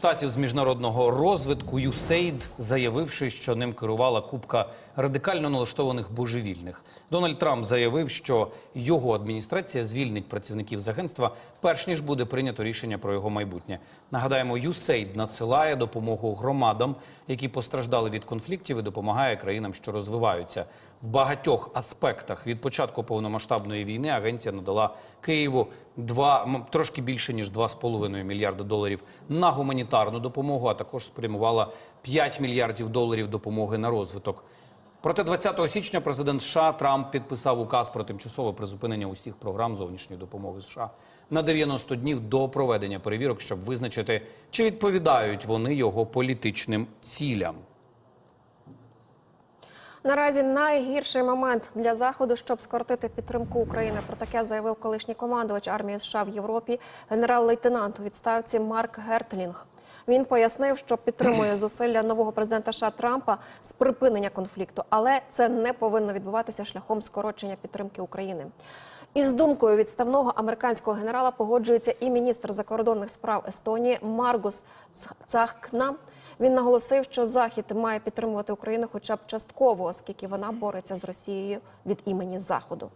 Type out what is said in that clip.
Штатів з міжнародного розвитку USAID, заявивши, що ним керувала купка радикально налаштованих божевільних. Дональд Трамп заявив, що його адміністрація звільнить працівників з агентства, перш ніж буде прийнято рішення про його майбутнє. Нагадаємо, USAID надсилає допомогу громадам, які постраждали від конфліктів, і допомагає країнам, що розвиваються. В багатьох аспектах від початку повномасштабної війни агенція надала Києву два трошки більше ніж 2,5 мільярда доларів на гуманітарну допомогу, а також спрямувала 5 мільярдів доларів допомоги на розвиток. Проте 20 січня президент США Трамп підписав указ про тимчасове призупинення усіх програм зовнішньої допомоги США на 90 днів до проведення перевірок, щоб визначити, чи відповідають вони його політичним цілям. Наразі найгірший момент для заходу, щоб скоротити підтримку України. Про таке заявив колишній командувач армії США в Європі, генерал-лейтенант у відставці Марк Гертлінг. Він пояснив, що підтримує зусилля нового президента США Трампа з припинення конфлікту, але це не повинно відбуватися шляхом скорочення підтримки України. Із думкою відставного американського генерала погоджується і міністр закордонних справ Естонії Маргус Цахкна. Він наголосив, що Захід має підтримувати Україну хоча б частково, оскільки вона бореться з Росією від імені Заходу.